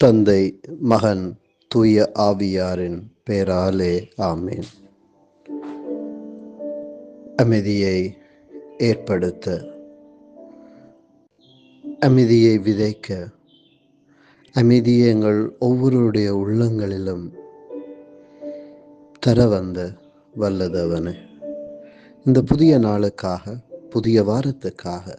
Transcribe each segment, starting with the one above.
தந்தை மகன் தூய ஆவியாரின் பேராலே ஆமேன். அமைதியை ஏற்படுத்த அமைதியை விதைக்க அமைதியை எங்கள் ஒவ்வொருடைய உள்ளங்களிலும் தர வந்த வல்லதவனே. இந்த புதிய நாளுக்காக புதிய வாரத்துக்காக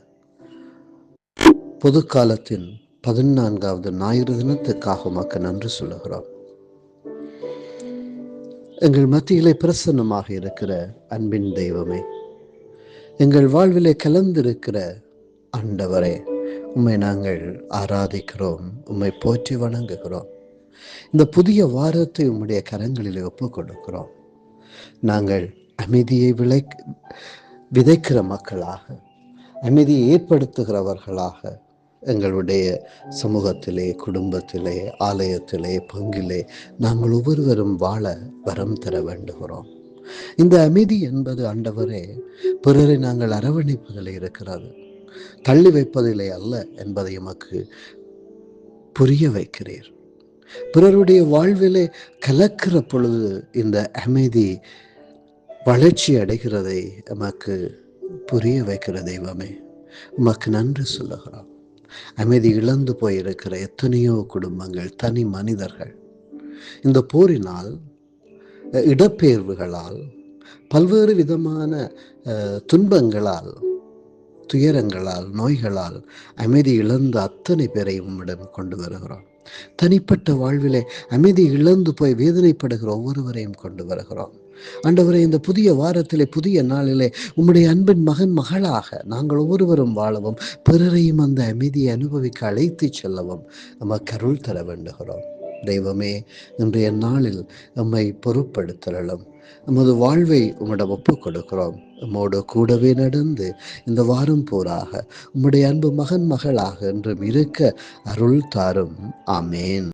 பொது காலத்தின் பதினான்காவது ஞாயிறு தினத்துக்காக உமக்கு நன்றி சொல்லுகிறோம். எங்கள் மத்தியிலே பிரசன்னமாக இருக்கிற அன்பின் தெய்வமே எங்கள் வாழ்விலே கலந்திருக்கிற ஆண்டவரே உம்மை நாங்கள் ஆராதிக்கிறோம் உம்மை போற்றி வணங்குகிறோம். இந்த புதிய வாரத்தை உம்முடைய கரங்களிலே ஒப்புக் கொடுக்கிறோம். நாங்கள் அமைதியை விளை விதைக்கிற மக்களாக அமைதியை ஏற்படுத்துகிறவர்களாக எங்களுடைய சமூகத்திலே குடும்பத்திலே ஆலயத்திலே பங்கிலே நாங்கள் ஒவ்வொருவரும் வாழ வரம் தர வேண்டுகிறோம். இந்த அமைதி என்பது ஆண்டவரே பிறரை நாங்கள் அரவணைப்பதில் இருக்கிறது. தள்ளி வைப்பதிலே அல்ல என்பதை எமக்கு புரிய வைக்கிறீர். பிறருடைய வாழ்விலே கலக்கிற பொழுது இந்த அமைதி வளர்ச்சி அடைகிறதை எமக்கு புரிய வைக்கிற தெய்வமே. உமக்கு நன்றி சொல்லுகிறோம். அமைதி இழந்து போயிருக்கிற எத்தனையோ குடும்பங்கள் தனி மனிதர்கள். இந்த போரினால் இடப்பெயர்வுகளால் பல்வேறு விதமான துன்பங்களால் துயரங்களால் நோய்களால் அமைதி இழந்த அத்தனை பேரை உம்மிடம் கொண்டு வருகிறோம். தனிப்பட்ட வாழ்விலே அமைதி இழந்து போய் வேதனைப்படுகிற ஒவ்வொருவரையும் கொண்டு வருகிறோம். ஆண்டவரை இந்த புதிய வாரத்திலே புதிய நாளிலே உம்முடைய அன்பின் மகன் மகளாக நாங்கள் ஒவ்வொருவரும் வாழவும் பிறரையும் அந்த அமைதியை அனுபவிக்க அழைத்து செல்லவும் நமக்கு அருள் தர வேண்டுகிறோம். தெய்வமே இன்றைய நாளில் நம்மை பொருட்படுத்தலும் நமது வாழ்வை உம்மிடம் ஒப்பு கொடுக்கிறோம் உம்மோடு கூடவே நடந்து இந்த வாரம் போராக உம்முடைய அன்பு மகன் மகளாக என்றும் இருக்க அருள் தாரும். ஆமேன்.